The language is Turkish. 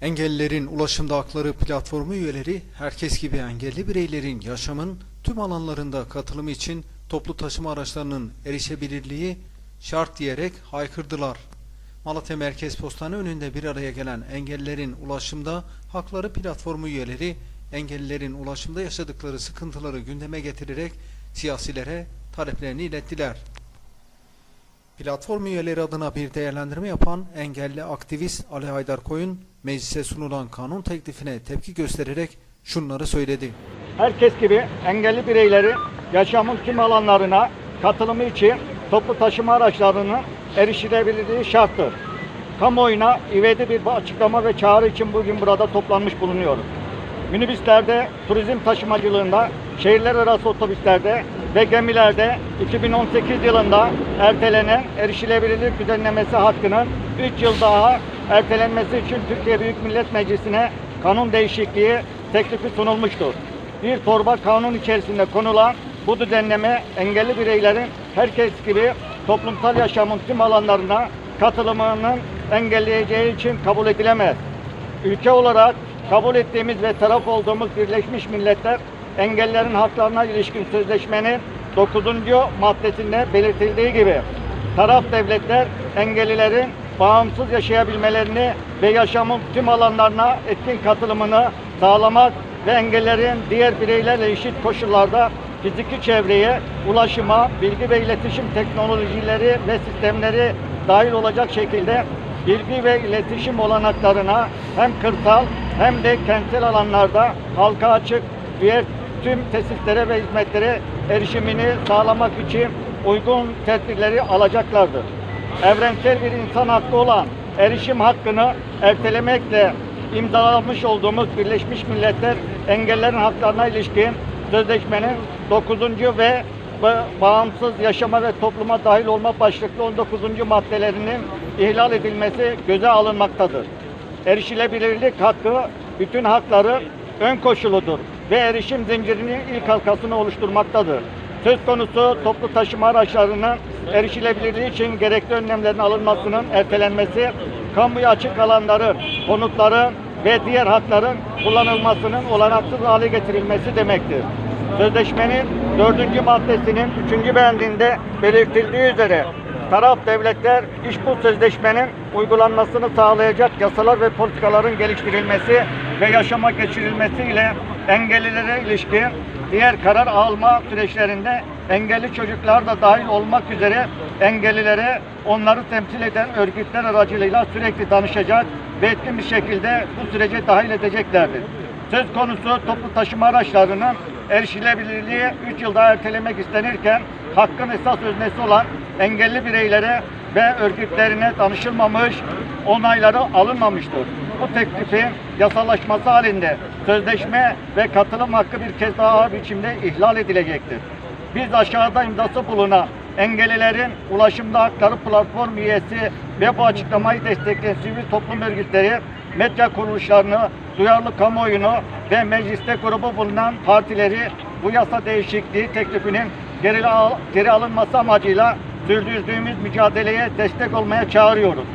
Engellilerin Ulaşımda Hakları Platformu üyeleri herkes gibi engelli bireylerin yaşamın tüm alanlarında katılımı için toplu taşıma araçlarının erişebilirliği şart diyerek haykırdılar. Malatya Merkez Postane önünde bir araya gelen Engellilerin Ulaşımda Hakları Platformu üyeleri engellilerin ulaşımda yaşadıkları sıkıntıları gündeme getirerek siyasilere taleplerini ilettiler. Platform üyeleri adına bir değerlendirme yapan engelli aktivist Ali Haydar Koyun, meclise sunulan kanun teklifine tepki göstererek şunları söyledi. herkes gibi engelli bireyleri yaşamın tüm alanlarına katılımı için toplu taşıma araçlarının erişilebilirliği şarttır. Kamuoyuna ivedi bir açıklama ve çağrı için bugün burada toplanmış bulunuyoruz. Minibüslerde, turizm taşımacılığında, şehirler arası otobüslerde ve gemilerde 2018 yılında ertelenen erişilebilirlik düzenlemesi hakkının 3 yıl daha ertelenmesi için Türkiye Büyük Millet Meclisi'ne kanun değişikliği teklifi sunulmuştur. Bir torba kanun içerisinde konulan bu düzenleme engelli bireylerin herkes gibi toplumsal yaşamın tüm alanlarına katılımının engelleyeceği için kabul edilemez. Ülke olarak kabul ettiğimiz ve taraf olduğumuz Birleşmiş Milletler engellerin haklarına ilişkin sözleşmenin 9. maddesinde belirtildiği gibi taraf devletler engellilerin bağımsız yaşayabilmelerini ve yaşamın tüm alanlarına etkin katılımını sağlamak ve engellerin diğer bireylerle eşit koşullarda fiziki çevreye, ulaşıma, bilgi ve iletişim teknolojileri ve sistemleri dahil olacak şekilde bilgi ve iletişim olanaklarına hem kırsal hem de kentsel alanlarda halka açık diğer tüm tesislere ve hizmetlere erişimini sağlamak için uygun tedbirleri alacaklardır. Evrensel bir insan hakkı olan erişim hakkını ertelemekle imzalamış olduğumuz Birleşmiş Milletler Engellerin Haklarına ilişkin sözleşmenin 9. ve ba- bağımsız yaşama ve topluma dahil olma başlıklı 19. maddelerinin ihlal edilmesi göze alınmaktadır. Erişilebilirlik hakkı bütün hakları ön koşuludur ve erişim zincirinin ilk halkasını oluşturmaktadır. Söz konusu toplu taşıma araçlarının erişilebilirliği için gerekli önlemlerin alınmasının ertelenmesi, kamuya açık alanların, konutların ve diğer hakların kullanılmasının olanaksız hale getirilmesi demektir. Sözleşmenin dördüncü maddesinin üçüncü bendinde belirtildiği üzere taraf devletler iş bu sözleşmenin uygulanmasını sağlayacak yasalar ve politikaların geliştirilmesi ve yaşama geçirilmesiyle engellilere ilişkin diğer karar alma süreçlerinde engelli çocuklar da dahil olmak üzere engellilere onları temsil eden örgütler aracılığıyla sürekli danışacak ve etkin bir şekilde bu sürece dahil edeceklerdir. Söz konusu toplu taşıma araçlarının erişilebilirliği 3 yılda ertelemek istenirken hakkın esas öznesi olan engelli bireylere ve örgütlerine danışılmamış, onayları alınmamıştır. Bu teklifin yasallaşması halinde sözleşme ve katılım hakkı bir kez daha biçimde ihlal edilecektir. Biz aşağıda imzası bulunan engellilerin ulaşımda hakları platform üyesi ve bu açıklamayı destekleyen sivil toplum örgütleri, medya kuruluşlarını, duyarlı kamuoyunu ve mecliste grubu bulunan partileri bu yasa değişikliği teklifinin geri, al- geri alınması amacıyla sürdürdüğümüz mücadeleye destek olmaya çağırıyoruz.